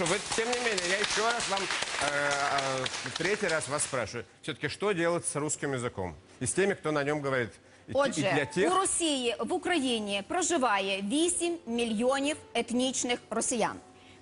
Хорошо, вы, тем не менее, я еще раз вам, э, э, в третий раз вас спрашиваю. Все-таки, что делать с русским языком? И с теми, кто на нем говорит? И, и Отже, для тех... у Росії в Україні проживає 8 мільйонів етнічних росіян.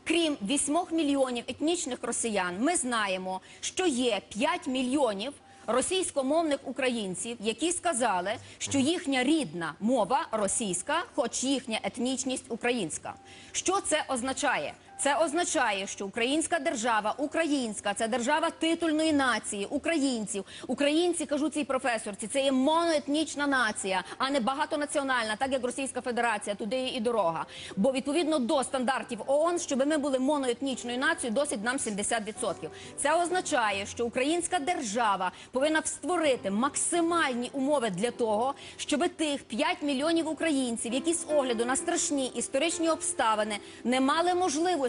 Крім 8 мільйонів етнічних росіян, ми знаємо, що є 5 мільйонів російськомовних українців, які сказали, що їхня рідна мова російська, хоч їхня етнічність українська. Що це означає? Це означає, що українська держава, українська це держава титульної нації, українців. Українці кажу цій професорці, це є моноетнічна нація, а не багатонаціональна, так як Російська Федерація, туди і дорога. Бо відповідно до стандартів ООН, щоб ми були моноетнічною нацією, досить нам 70%. Це означає, що українська держава повинна створити максимальні умови для того, щоб тих 5 мільйонів українців, які з огляду на страшні історичні обставини не мали можливості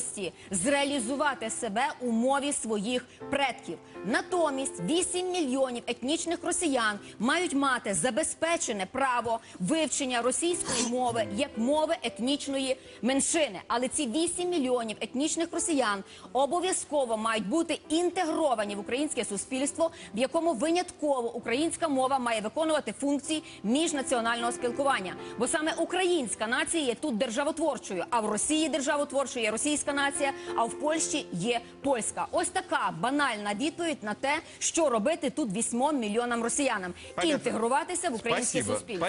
зреалізувати себе у мові своїх предків. Натомість 8 мільйонів етнічних росіян мають мати забезпечене право вивчення російської мови як мови етнічної меншини. Але ці 8 мільйонів етнічних росіян обов'язково мають бути інтегровані в українське суспільство, в якому винятково українська мова має виконувати функції міжнаціонального спілкування. Бо саме українська нація є тут державотворчою, а в Росії державотворчою є російська нація, а в Польщі є польська. Ось така банальна відповідь на те, що робити тут 8 мільйонам росіянам. Понятно. Інтегруватися в українське Спасибо. суспільство.